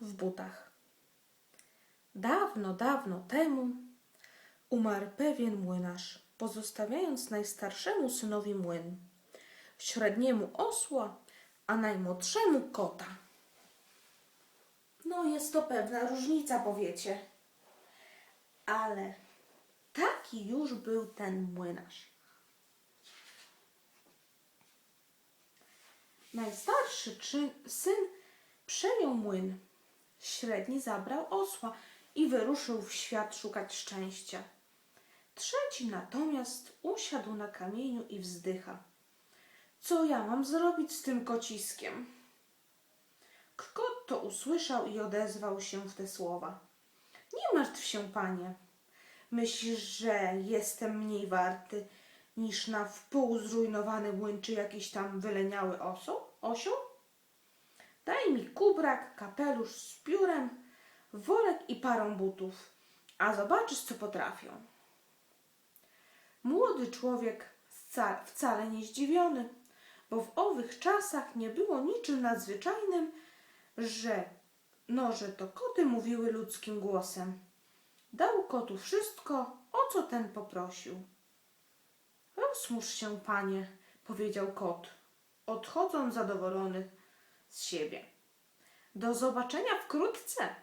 w butach. Dawno, dawno temu umarł pewien młynarz, pozostawiając najstarszemu synowi młyn, średniemu osła, a najmłodszemu kota. No, jest to pewna różnica, powiecie. Ale taki już był ten młynarz. Najstarszy syn przejął młyn. Średni zabrał osła i wyruszył w świat szukać szczęścia. Trzeci natomiast usiadł na kamieniu i wzdycha. Co ja mam zrobić z tym kociskiem? Kot to usłyszał i odezwał się w te słowa. Nie martw się, panie. Myślisz, że jestem mniej warty niż na wpół zrujnowany młyn czy jakiś tam wyleniały osioł? Daj mi kubrak, kapelusz z piórem, worek i parą butów, a zobaczysz, co potrafią. Młody człowiek wca- wcale nie zdziwiony, bo w owych czasach nie było niczym nadzwyczajnym, że no, że to koty mówiły ludzkim głosem. Dał kotu wszystko, o co ten poprosił. Rozmusz się, panie, powiedział kot, odchodząc zadowolony z siebie. Do zobaczenia wkrótce.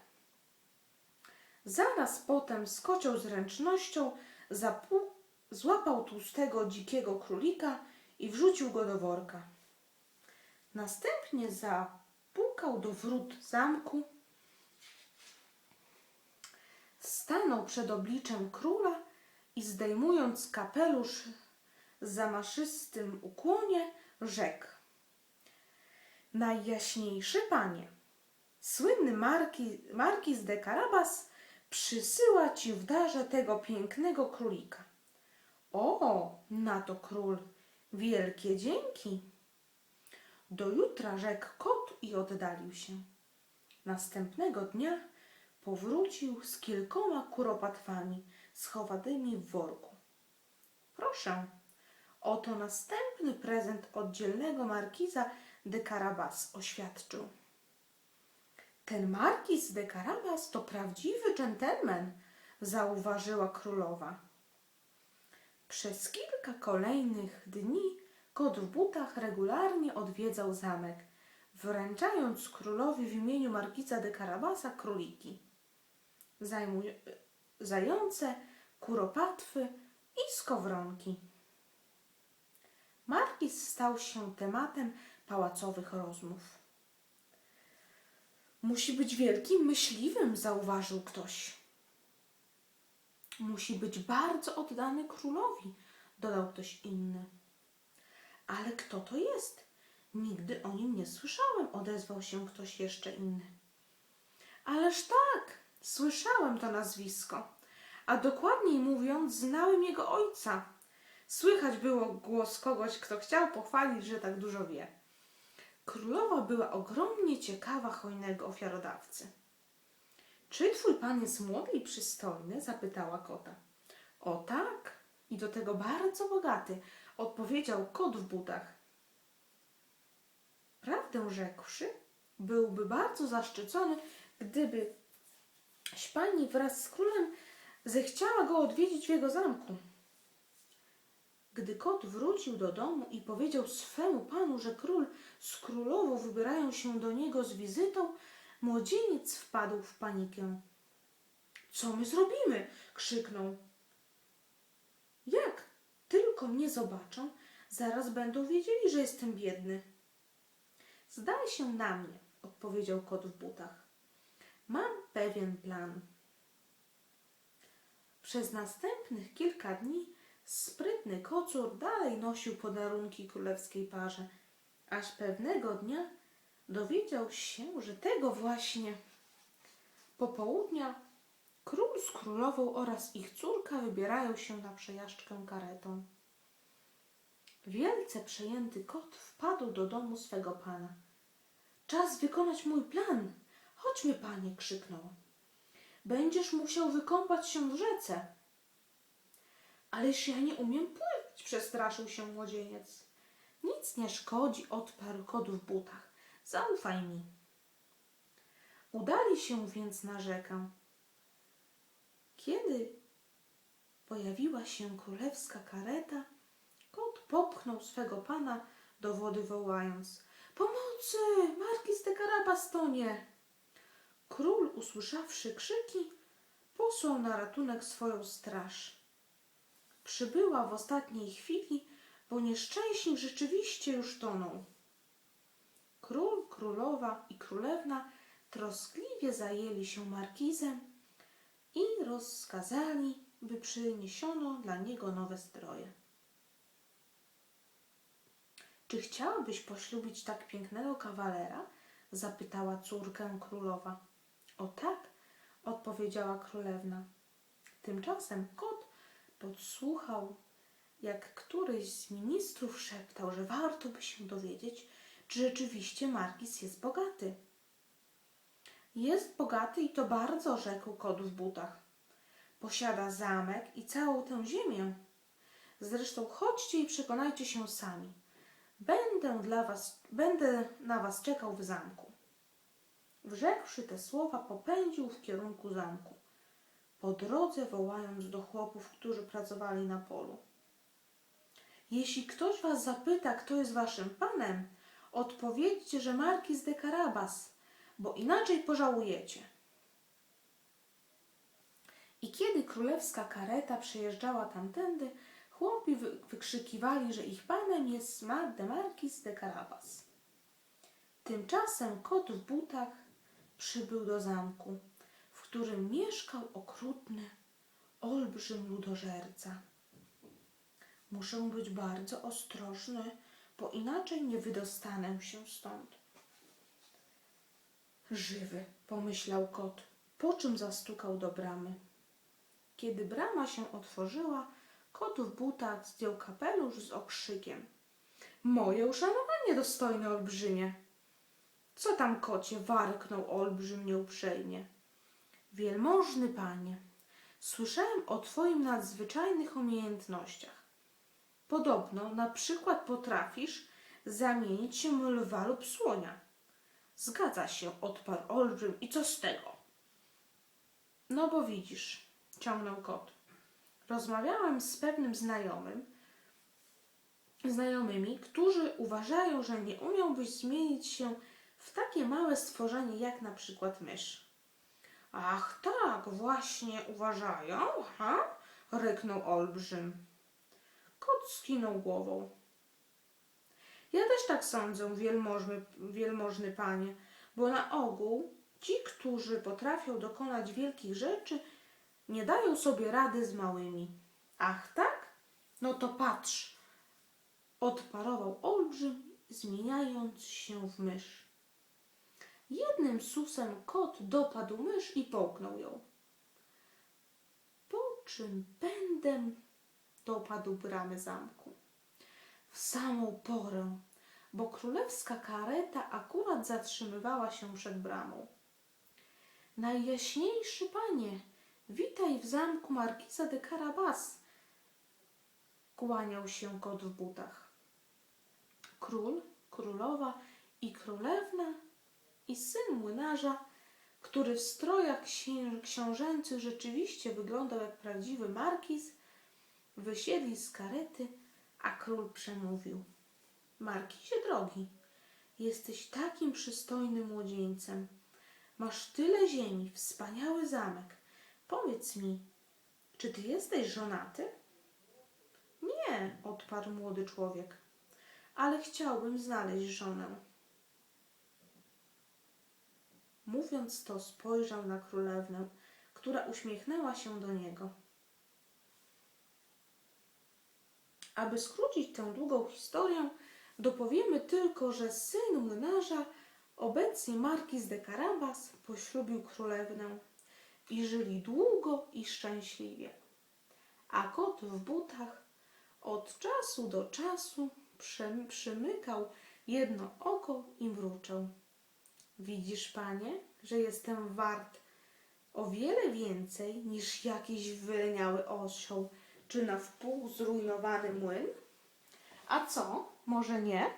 Zaraz potem z ręcznością, zapu- złapał tłustego dzikiego królika i wrzucił go do worka. Następnie zapukał do wrót zamku, stanął przed obliczem króla i zdejmując kapelusz z zamaszystym ukłonie, rzekł: Najjaśniejszy panie, słynny marki, markiz de Carabas przysyła ci w darze tego pięknego królika. O, na to król, wielkie dzięki. Do jutra rzekł kot i oddalił się. Następnego dnia powrócił z kilkoma kuropatwami schowanymi w worku. Proszę, oto następny prezent od dzielnego markiza de Carabas oświadczył. Ten markiz de Carabas to prawdziwy dżentelmen, zauważyła królowa. Przez kilka kolejnych dni kot w butach regularnie odwiedzał zamek, wręczając królowi w imieniu markiza de Carabasa króliki, zajmuj- zające, kuropatwy i skowronki. Markiz stał się tematem pałacowych rozmów. Musi być wielkim myśliwym, zauważył ktoś. Musi być bardzo oddany królowi, dodał ktoś inny. Ale kto to jest? Nigdy o nim nie słyszałem, odezwał się ktoś jeszcze inny. Ależ tak, słyszałem to nazwisko, a dokładniej mówiąc, znałem jego ojca. Słychać było głos kogoś, kto chciał pochwalić, że tak dużo wie. Królowa była ogromnie ciekawa hojnego ofiarodawcy. Czy twój pan jest młody i przystojny? zapytała kota. O tak, i do tego bardzo bogaty, odpowiedział kot w butach. Prawdę rzekłszy, byłby bardzo zaszczycony, gdyby pani wraz z królem zechciała go odwiedzić w jego zamku. Gdy kot wrócił do domu i powiedział swemu panu, że król z królową wybierają się do niego z wizytą, młodzieniec wpadł w panikę. Co my zrobimy? krzyknął. Jak tylko mnie zobaczą, zaraz będą wiedzieli, że jestem biedny. Zdaj się na mnie, odpowiedział kot w butach. Mam pewien plan. Przez następnych kilka dni sprytny kocur dalej nosił podarunki królewskiej parze, aż pewnego dnia dowiedział się, że tego właśnie popołudnia król z królową oraz ich córka wybierają się na przejażdżkę karetą. Wielce przejęty kot wpadł do domu swego pana. Czas wykonać mój plan. Chodźmy, panie, krzyknął. Będziesz musiał wykąpać się w rzece. Ależ ja nie umiem pływać, przestraszył się młodzieniec. Nic nie szkodzi, odparł kot w butach. Zaufaj mi. Udali się więc na rzekę. Kiedy pojawiła się królewska kareta, kot popchnął swego pana do wody, wołając: Pomocy! Markiz de Carabas tonie! Król, usłyszawszy krzyki, posłał na ratunek swoją straż. Przybyła w ostatniej chwili, bo nieszczęśnik rzeczywiście już tonął. Król, królowa i królewna troskliwie zajęli się markizem i rozkazali, by przyniesiono dla niego nowe stroje. Czy chciałabyś poślubić tak pięknego kawalera? zapytała córkę królowa. O tak, odpowiedziała królewna. Tymczasem kot podsłuchał, jak któryś z ministrów szeptał, że warto by się dowiedzieć, czy rzeczywiście Markis jest bogaty. Jest bogaty i to bardzo, rzekł kot w butach. Posiada zamek i całą tę ziemię. Zresztą chodźcie i przekonajcie się sami. Będę dla was, będę na was czekał w zamku. Wrzekłszy te słowa, popędził w kierunku zamku, po drodze wołając do chłopów, którzy pracowali na polu. Jeśli ktoś was zapyta, kto jest waszym panem, odpowiedzcie, że Markiz de Carabas, bo inaczej pożałujecie. I kiedy królewska kareta przejeżdżała tamtędy, chłopi wy- wykrzykiwali, że ich panem jest Mar- de Marquis de Carabas. Tymczasem kot w butach przybył do zamku, w którym mieszkał okrutny, olbrzym ludożerca. Muszę być bardzo ostrożny, bo inaczej nie wydostanę się stąd. Żywy, pomyślał kot, po czym zastukał do bramy. Kiedy brama się otworzyła, kot w butach zdjął kapelusz z okrzykiem. Moje uszanowanie, dostojny olbrzymie. Co tam, kocie? warknął olbrzym nieuprzejmie. Wielmożny panie, słyszałem o twoim nadzwyczajnych umiejętnościach. Podobno na przykład potrafisz zamienić się w lwa lub słonia. Zgadza się, odparł olbrzym. I co z tego? No bo widzisz, ciągnął kot. Rozmawiałem z pewnym znajomym, znajomymi, którzy uważają, że nie umiałbyś zmienić się w takie małe stworzenie jak na przykład mysz. Ach tak, właśnie uważają, ha? ryknął olbrzym. Skinął głową. Ja też tak sądzę, wielmożny, wielmożny panie, bo na ogół ci, którzy potrafią dokonać wielkich rzeczy, nie dają sobie rady z małymi. Ach tak? No to patrz, odparował olbrzym, zmieniając się w mysz. Jednym susem kot dopadł mysz i połknął ją. Po czym pędem dopadł bramy zamku. W samą porę, bo królewska kareta akurat zatrzymywała się przed bramą. Najjaśniejszy panie, witaj w zamku markiza de Carabas, kłaniał się kot w butach. Król, królowa i królewna i syn młynarza, który w strojach księ- książęcych rzeczywiście wyglądał jak prawdziwy markiz, wysiedli z karety, a król przemówił. Markizie drogi, jesteś takim przystojnym młodzieńcem. Masz tyle ziemi, wspaniały zamek. Powiedz mi, czy ty jesteś żonaty? Nie, odparł młody człowiek, ale chciałbym znaleźć żonę. Mówiąc to, spojrzał na królewnę, która uśmiechnęła się do niego. Aby skrócić tę długą historię, dopowiemy tylko, że syn młynarza, obecnie markiz de Carabas, poślubił królewnę i żyli długo i szczęśliwie. A kot w butach od czasu do czasu przem- przymykał jedno oko i mruczał. Widzisz, panie, że jestem wart o wiele więcej niż jakiś wyleniały osioł czy na wpół zrujnowany młyn? A co? Może nie?